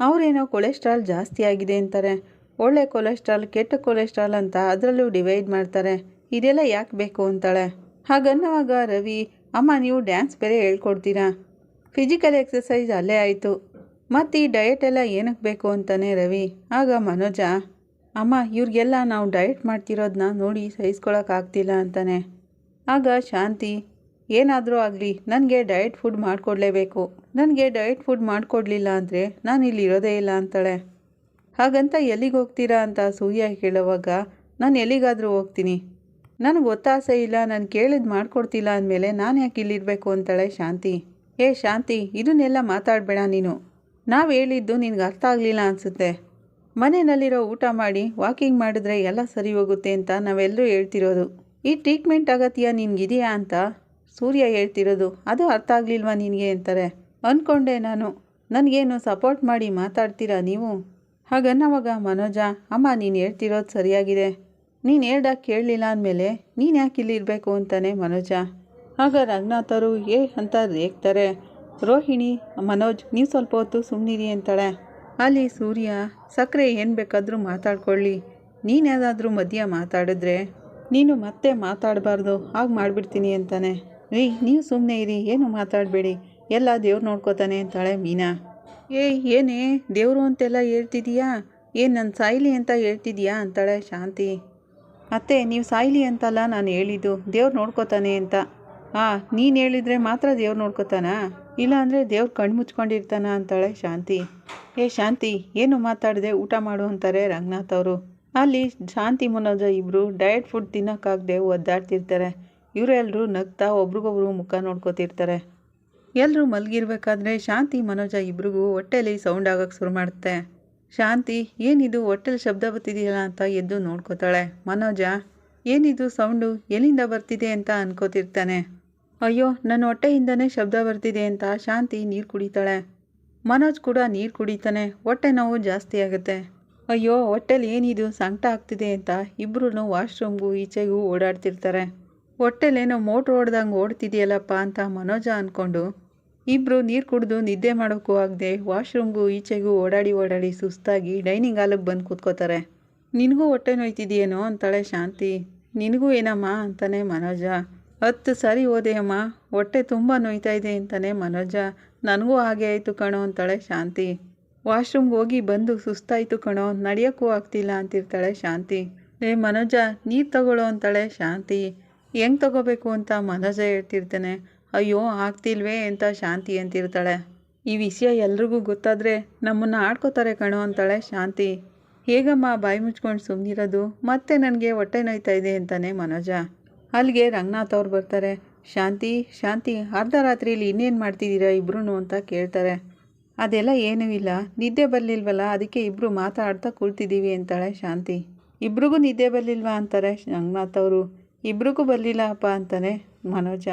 ಅವರೇನೋ ಕೊಲೆಸ್ಟ್ರಾಲ್ ಜಾಸ್ತಿ ಆಗಿದೆ ಅಂತಾರೆ. ಒಳ್ಳೆ ಕೊಲೆಸ್ಟ್ರಾಲ್ ಕೆಟ್ಟ ಕೊಲೆಸ್ಟ್ರಾಲ್ ಅಂತ ಅದರಲ್ಲೂ ಡಿವೈಡ್ ಮಾಡ್ತಾರೆ. ಇದೆಲ್ಲ ಯಾಕೆ ಬೇಕು ಅಂತಾಳೆ? ಹಾಗನ್ನುವಾಗ ರವಿ, ಅಮ್ಮ, ನೀವು ಡ್ಯಾನ್ಸ್ ಬೇರೆ ಹೇಳ್ಕೊಡ್ತೀರಾ? ಫಿಸಿಕಲ್ ಎಕ್ಸಸೈಸ್ ಅಲ್ಲೇ ಆಯಿತು. ಮತ್ತು ಈ ಡಯಟ್ ಎಲ್ಲ ಏನಕ್ಕೆ ಬೇಕು ಅಂತಾನೆ ರವಿ. ಆಗ ಮನೋಜ, ಅಮ್ಮ, ಇವ್ರಿಗೆಲ್ಲ ನಾವು ಡಯಟ್ ಮಾಡ್ತಿರೋದನ್ನ ನೋಡಿ ಸಹಿಸ್ಕೊಳಕ್ಕಾಗ್ತಿಲ್ಲ ಅಂತಾನೆ. ಆಗ ಶಾಂತಿ, ಏನಾದರೂ ಆಗಲಿ, ನನಗೆ ಡಯಟ್ ಫುಡ್ ಮಾಡಿಕೊಡ್ಲೇಬೇಕು. ನನಗೆ ಡಯಟ್ ಫುಡ್ ಮಾಡಿಕೊಡ್ಲಿಲ್ಲ ಅಂದರೆ ನಾನು ಇಲ್ಲಿ ಇರೋದೇ ಇಲ್ಲ, ಅಂತಾಳೆ. ಹಾಗಂತ ಎಲ್ಲಿಗೆ ಹೋಗ್ತೀರಾ? ಅಂತ ಸೂರ್ಯ ಕೇಳುವಾಗ, ನಾನು ಎಲ್ಲಿಗಾದರೂ ಹೋಗ್ತೀನಿ. ನನಗೆ ಒತ್ತಾಸೆ ಇಲ್ಲ, ನಾನು ಕೇಳಿದ್ ಮಾಡಿಕೊಡ್ತಿಲ್ಲ ಅಂದಮೇಲೆ ನಾನು ಯಾಕೆ ಇಲ್ಲಿರಬೇಕು? ಅಂತಾಳೆ ಶಾಂತಿ. ಏ ಶಾಂತಿ, ಇದನ್ನೆಲ್ಲ ಮಾತಾಡಬೇಡ ನೀನು. ನಾವು ಹೇಳಿದ್ದು ನಿನಗೆ ಅರ್ಥ ಆಗಲಿಲ್ಲ ಅನಿಸುತ್ತೆ. ಮನೆಯಲ್ಲಿರೋ ಊಟ ಮಾಡಿ ವಾಕಿಂಗ್ ಮಾಡಿದ್ರೆ ಎಲ್ಲ ಸರಿ ಹೋಗುತ್ತೆ ಅಂತ ನಾವೆಲ್ಲರೂ ಹೇಳ್ತಿರೋದು. ಈ ಟ್ರೀಟ್ಮೆಂಟ್ ಅಗತ್ಯ ನಿನಗಿದೆಯಾ ಅಂತ ಸೂರ್ಯ ಹೇಳ್ತಿರೋದು. ಅದು ಅರ್ಥ ಆಗಲಿಲ್ವಾ ನಿನಗೆ ಅಂತಾರೆ. ಅಂದ್ಕೊಂಡೆ ನಾನು. ನನಗೇನು ಸಪೋರ್ಟ್ ಮಾಡಿ ಮಾತಾಡ್ತೀರಾ ನೀವು? ಹಾಗನ್ನವಾಗ ಮನೋಜ, ಅಮ್ಮ, ನೀನು ಹೇಳ್ತಿರೋದು ಸರಿಯಾಗಿದೆ. ನೀನು ಹೇಳ್ದಾಗ ಕೇಳಲಿಲ್ಲ ಅಂದಮೇಲೆ ನೀನು ಯಾಕೆ ಇಲ್ಲಿ ಇರಬೇಕು ಅಂತಾನೆ ಮನೋಜ. ಆಗ ರಂಗನಾಥರು, ಏ ಅಂತ ರೇಗ್ತಾರೆ. ರೋಹಿಣಿ, ಮನೋಜ್, ನೀವು ಸ್ವಲ್ಪ ಹೊತ್ತು ಸುಮ್ಮನಿರಿ ಅಂತಾಳೆ. ಅಲ್ಲಿ ಸೂರ್ಯ ಸಕ್ಕರೆ ಏನು ಬೇಕಾದರೂ ಮಾತಾಡ್ಕೊಳ್ಳಿ. ನೀನೇನಾದರೂ ಮಧ್ಯ ಮಾತಾಡಿದ್ರೆ ನೀನು ಮತ್ತೆ ಮಾತಾಡಬಾರ್ದು, ಹಾಗೆ ಮಾಡಿಬಿಡ್ತೀನಿ ಅಂತಾನೆ. ರೀ, ನೀವು ಸುಮ್ಮನೆ ಇರಿ, ಏನು ಮಾತಾಡಬೇಡಿ. ಎಲ್ಲ ದೇವ್ರು ನೋಡ್ಕೋತಾನೆ ಅಂತಾಳೆ ಮೀನಾ. ಏಯ್, ಏನೇ, ದೇವರು ಅಂತೆಲ್ಲ ಹೇಳ್ತಿದೀಯಾ? ಏನು ನನ್ನ ಸಾಯ್ಲಿ ಅಂತ ಹೇಳ್ತಿದ್ಯಾ ಅಂತಾಳೆ ಶಾಂತಿ. ಅತ್ತೆ, ನೀವು ಸಾಯ್ಲಿ ಅಂತಲ್ಲ ನಾನು ಹೇಳಿದ್ದು, ದೇವ್ರು ನೋಡ್ಕೋತಾನೆ ಅಂತ. ಹಾಂ ನೀನು ಹೇಳಿದರೆ ಮಾತ್ರ ದೇವ್ರು ನೋಡ್ಕೋತಾನಾ? ಇಲ್ಲಾಂದರೆ ದೇವ್ರು ಕಣ್ಣು ಮುಚ್ಕೊಂಡಿರ್ತಾನ ಅಂತಾಳೆ ಶಾಂತಿ. ಏ ಶಾಂತಿ, ಏನು ಮಾತಾಡಿದೆ ಊಟ ಮಾಡು ಅಂತಾರೆ ರಂಗನಾಥ್ ಅವರು. ಅಲ್ಲಿ ಶಾಂತಿ ಮನೋಜ ಇಬ್ಬರು ಡಯಟ್ ಫುಡ್ ತಿನ್ನೋಕ್ಕಾಗದೆ ಒದ್ದಾಡ್ತಿರ್ತಾರೆ. ಇವರೆಲ್ಲರೂ ನಗ್ತಾ ಒಬ್ರಿಗೊಬ್ರು ಮುಖ ನೋಡ್ಕೋತಿರ್ತಾರೆ. ಎಲ್ಲರೂ ಮಲಗಿರ್ಬೇಕಾದ್ರೆ ಶಾಂತಿ ಮನೋಜ ಇಬ್ರಿಗೂ ಹೊಟ್ಟೆಲಿ ಸೌಂಡ್ ಆಗೋಕ್ಕೆ ಶುರು ಮಾಡುತ್ತೆ ಶಾಂತಿ, ಏನಿದು ಹೊಟ್ಟೆಲಿ ಶಬ್ದ ಬರ್ತಿದೆಯಲ್ಲ ಅಂತ ಎದ್ದು ನೋಡ್ಕೋತಾಳೆ. ಮನೋಜ, ಏನಿದು ಸೌಂಡು ಎಲ್ಲಿಂದ ಬರ್ತಿದೆ ಅಂತ ಅನ್ಕೋತಿರ್ತಾನೆ. ಅಯ್ಯೋ, ನನ್ನ ಹೊಟ್ಟೆಯಿಂದನೇ ಶಬ್ದ ಬರ್ತಿದೆ ಅಂತ ಶಾಂತಿ ನೀರು ಕುಡಿತಾಳೆ. ಮನೋಜ್ ಕೂಡ ನೀರು ಕುಡಿತಾನೆ. ಹೊಟ್ಟೆ ನೋವು ಜಾಸ್ತಿ ಆಗುತ್ತೆ. ಅಯ್ಯೋ, ಹೊಟ್ಟೆಲಿ ಏನಿದು? ಸಂಕಟ ಆಗ್ತಿದೆ ಅಂತ ಇಬ್ಬರೂ ವಾಶ್ರೂಮ್ಗೂ ಈಚೆಗೂ ಓಡಾಡ್ತಿರ್ತಾರೆ. ಹೊಟ್ಟೆಲೇನೋ ಮೋಟ್ರ್ ಓಡ್ದಂಗೆ ಓಡ್ತಿದೆಯಲ್ಲಪ್ಪ ಅಂತ ಮನೋಜ ಅಂದ್ಕೊಂಡು ಇಬ್ಬರು ನೀರು ಕುಡಿದು ನಿದ್ದೆ ಮಾಡೋಕ್ಕೂ ಆಗದೆ ವಾಶ್ರೂಮ್ಗೂ ಈಚೆಗೂ ಓಡಾಡಿ ಓಡಾಡಿ ಸುಸ್ತಾಗಿ ಡೈನಿಂಗ್ ಹಾಲಿಗೆ ಬಂದು ಕೂತ್ಕೋತಾರೆ. ನಿನಗೂ ಹೊಟ್ಟೆ ನೋಯ್ತಿದೆಯೇನೋ? ಅಂತಾಳೆ ಶಾಂತಿ. ನಿನಗೂ ಏನಮ್ಮ? ಅಂತಾನೆ ಮನೋಜ. ಹತ್ತು ಸಾರಿ ಓದೆಯಮ್ಮ ಹೊಟ್ಟೆ ತುಂಬ ನೋಯ್ತಾ ಇದೆ ಅಂತಾನೆ ಮನೋಜ. ನನಗೂ ಹಾಗೆ ಆಯಿತು ಕಣೋ ಅಂತಾಳೆ ಶಾಂತಿ. ವಾಶ್ರೂಮ್ಗೆ ಹೋಗಿ ಬಂದು ಸುಸ್ತಾಯಿತು ಕಣೋ. ನಡೆಯೋಕ್ಕೂ ಆಗ್ತಿಲ್ಲ ಅಂತಿರ್ತಾಳೆ ಶಾಂತಿ. ಏ ಮನೋಜ, ನೀರು ತಗೊಳ್ಳೋ ಅಂತಾಳೆ ಶಾಂತಿ. ಹೆಂಗೆ ತಗೋಬೇಕು ಅಂತ ಮನೋಜ ಹೇಳ್ತಿರ್ತಾನೆ. ಅಯ್ಯೋ, ಆಗ್ತಿಲ್ವೇ ಅಂತ ಶಾಂತಿ ಅಂತಿರ್ತಾಳೆ. ಈ ವಿಷಯ ಎಲ್ರಿಗೂ ಗೊತ್ತಾದರೆ ನಮ್ಮನ್ನು ಆಡ್ಕೋತಾರೆ ಕಣೋ ಅಂತಾಳೆ ಶಾಂತಿ. ಹೇಗಮ್ಮ ಬಾಯಿ ಮುಚ್ಕೊಂಡು ಸುಮ್ಮನಿರೋದು ಮತ್ತೆ ನನಗೆ ಹೊಟ್ಟೆ ನೋಯ್ತಾ ಇದೆ ಅಂತಾನೆ ಮನೋಜ. ಅಲ್ಲಿಗೆ ರಂಗನಾಥ್ ಅವ್ರು ಬರ್ತಾರೆ. ಶಾಂತಿ ಶಾಂತಿ, ಅರ್ಧ ರಾತ್ರಿಯಲ್ಲಿ ಇನ್ನೇನು ಮಾಡ್ತಿದ್ದೀರಾ ಇಬ್ರು ಅಂತ ಕೇಳ್ತಾರೆ. ಅದೆಲ್ಲ ಏನೂ ಇಲ್ಲ. ನಿದ್ದೆ ಬರಲಿಲ್ವಲ್ಲ? ಅದಕ್ಕೆ ಇಬ್ಬರು ಮಾತಾಡ್ತಾ ಕೂಳ್ತಿದ್ದೀವಿ ಅಂತಾಳೆ ಶಾಂತಿ. ಇಬ್ರಿಗೂ ನಿದ್ದೆ ಬರಲಿಲ್ವಾ? ಅಂತಾರೆ ರಂಗನಾಥ್ ಅವರು. ಇಬ್ರಿಗೂ ಬರಲಿಲ್ಲ ಅಪ್ಪ ಅಂತಾನೆ ಮನೋಜ.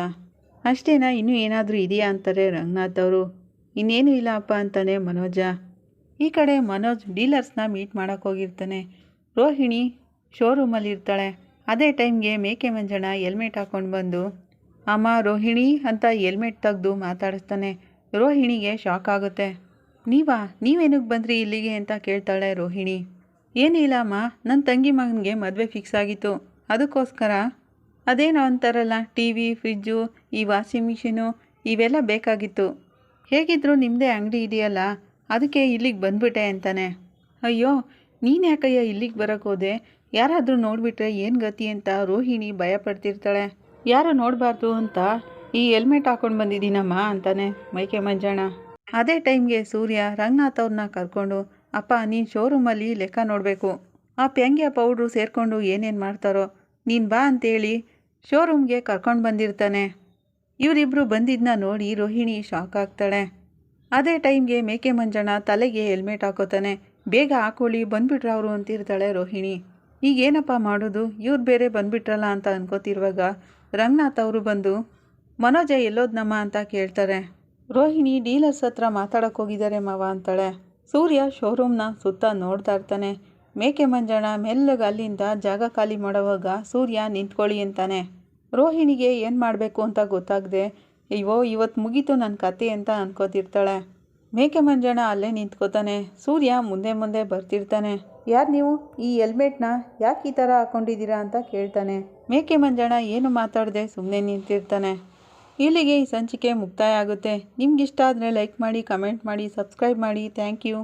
ಅಷ್ಟೇನಾ? ಇನ್ನೂ ಏನಾದರೂ ಇದೆಯಾ? ಅಂತಾರೆ ರಂಗನಾಥ್ ಅವರು. ಇನ್ನೇನು ಇಲ್ಲ ಅಪ್ಪ ಅಂತಾನೆ ಮನೋಜ. ಈ ಕಡೆ ಮನೋಜ್ ಡೀಲರ್ಸ್ನ ಮೀಟ್ ಮಾಡೋಕ್ಕೋಗಿರ್ತಾನೆ ರೋಹಿಣಿ ಶೋರೂಮಲ್ಲಿ ಇರ್ತಾಳೆ ಅದೇ ಟೈಮ್ಗೆ ಮೇಕೆ ಮಂಜಣ ಹೆಲ್ಮೆಟ್ ಹಾಕ್ಕೊಂಡು ಬಂದು, ಅಮ್ಮ, ರೋಹಿಣಿ ಅಂತ ಹೆಲ್ಮೆಟ್ ತೆಗೆದು ಮಾತಾಡಿಸ್ತಾನೆ. ರೋಹಿಣಿಗೆ ಶಾಕ್ ಆಗುತ್ತೆ. ನೀವಾ? ನೀವೇನಕ್ಕೆ ಬಂದ್ರಿ ಇಲ್ಲಿಗೆ? ಅಂತ ಕೇಳ್ತಾಳೆ ರೋಹಿಣಿ. ಏನಿಲ್ಲ ಅಮ್ಮ ನನ್ನ ತಂಗಿ ಮಗನಿಗೆ ಮದುವೆ ಫಿಕ್ಸ್ ಆಗಿತ್ತು. ಅದಕ್ಕೋಸ್ಕರ ಅದೇನೋ ಅಂತಾರಲ್ಲ ಟಿ ವಿ ಫ್ರಿಜ್ಜು ಈ ವಾಷಿಂಗ್ ಮಿಷಿನು ಇವೆಲ್ಲ ಬೇಕಾಗಿತ್ತು. ಹೇಗಿದ್ರು ನಿಮ್ಮದೇ ಅಂಗಡಿ ಇದೆಯಲ್ಲ, ಅದಕ್ಕೆ ಇಲ್ಲಿಗೆ ಬಂದ್ಬಿಟ್ಟೆ ಅಂತಾನೆ. ಅಯ್ಯೋ ನೀನು ಯಾಕಯ್ಯ ಇಲ್ಲಿಗೆ ಬರೋಕ್ಕೆ ಹೋದೆ? ಯಾರಾದರೂ ನೋಡಿಬಿಟ್ರೆ ಏನು ಗತಿ ಅಂತ ರೋಹಿಣಿ ಭಯ ಪಡ್ತಿರ್ತಾಳೆ. ಯಾರು ನೋಡಬಾರ್ದು ಅಂತ ಈ ಹೆಲ್ಮೆಟ್ ಹಾಕೊಂಡು ಬಂದಿದ್ದೀನಮ್ಮ ಅಂತಾನೆ ಮೈಕೆ ಮಂಜಣ್ಣ. ಅದೇ ಟೈಮ್ಗೆ ಸೂರ್ಯ ರಂಗನಾಥ್ ಅವ್ರನ್ನ ಕರ್ಕೊಂಡು, ಅಪ್ಪ, ನೀನು ಶೋರೂಮಲ್ಲಿ ಲೆಕ್ಕ ನೋಡಬೇಕು. ಆ ಪೆಂಗ್ಯಾ ಪೌಡ್ರು ಸೇರಿಕೊಂಡು ಏನೇನು ಮಾಡ್ತಾರೋ, ನೀನು ಬಾ ಅಂತೇಳಿ ಶೋರೂಮ್ಗೆ ಕರ್ಕೊಂಡು ಬಂದಿರ್ತಾನೆ. ಇವರಿಬ್ಬರು ಬಂದಿದ್ದನ್ನ ನೋಡಿ ರೋಹಿಣಿ ಶಾಕ್ ಆಗ್ತಾಳೆ. ಅದೇ ಟೈಮ್ಗೆ ಮೇಕೆ ಮಂಜಣ್ಣ ತಲೆಗೆ ಹೆಲ್ಮೆಟ್ ಹಾಕೋತಾನೆ, ಬೇಗ ಹಾಕೊಳ್ಳಿ, ಬಂದ್ಬಿಟ್ರೆ ಅವರು ಅಂತಿರ್ತಾಳೆ ರೋಹಿಣಿ. ಈಗ ಏನಪ್ಪ ಮಾಡೋದು? ಇವ್ರು ಬೇರೆ ಬಂದುಬಿಟ್ರಲ್ಲ ಅಂತ ಅನ್ಕೋತಿರುವಾಗ ರಂಗನಾಥ್ ಅವರು ಬಂದು, ಮನೋಜ ಎಲ್ಲೋದ್ನಮ್ಮ ಅಂತ ಕೇಳ್ತಾರೆ. ರೋಹಿಣಿ ಡೀಲರ್ಸ್ ಹತ್ರ ಮಾತಾಡೋಕೆ ಹೋಗಿದ್ದಾರೆ ಮಾವ ಅಂತಾಳೆ. ಸೂರ್ಯ ಶೋರೂಮ್ನ ಸುತ್ತ ನೋಡ್ತಾ ಇರ್ತಾನೆ. ಮೇಕೆ ಮಂಜಣ್ಣ ಮೆಲ್ಲಗೆ ಅಲ್ಲಿಂದ ಜಾಗ ಖಾಲಿ ಮಾಡೋವಾಗ ಸೂರ್ಯ ನಿಂತ್ಕೊಳ್ಳಿ ಅಂತಾನೆ. ರೋಹಿಣಿಗೆ ಏನು ಮಾಡಬೇಕು ಅಂತ ಗೊತ್ತಾಗದೆ, ಅಯ್ಯೋ ಇವತ್ತು ಮುಗೀತು ನನ್ನ ಕತೆ ಅಂತ ಅನ್ಕೋತಿರ್ತಾಳೆ. ಮೇಕೆ ಮಂಜಣ್ಣ ಅಲ್ಲೇ ನಿಂತ್ಕೋತಾನೆ. ಸೂರ್ಯ ಮುಂದೆ ಮುಂದೆ ಬರ್ತಿರ್ತಾನೆ. ಯಾರು ನೀವು? ಈ ಹೆಲ್ಮೆಟ್ನ ಯಾಕೆ ಈ ಥರ ಹಾಕೊಂಡಿದ್ದೀರಾ ಅಂತ ಕೇಳ್ತಾನೆ. ಮೇಕೆ ಮಂಜಣ್ಣ ಏನು ಮಾತಾಡದೆ ಸುಮ್ಮನೆ ನಿಂತಿರ್ತಾನೆ. ಇಲ್ಲಿಗೆ ಈ ಸಂಚಿಕೆ ಮುಕ್ತಾಯ ಆಗುತ್ತೆ. ನಿಮ್ಗಿಷ್ಟ ಆದರೆ ಲೈಕ್ ಮಾಡಿ ಕಮೆಂಟ್ ಮಾಡಿ ಸಬ್ಸ್ಕ್ರೈಬ್ ಮಾಡಿ. Thank you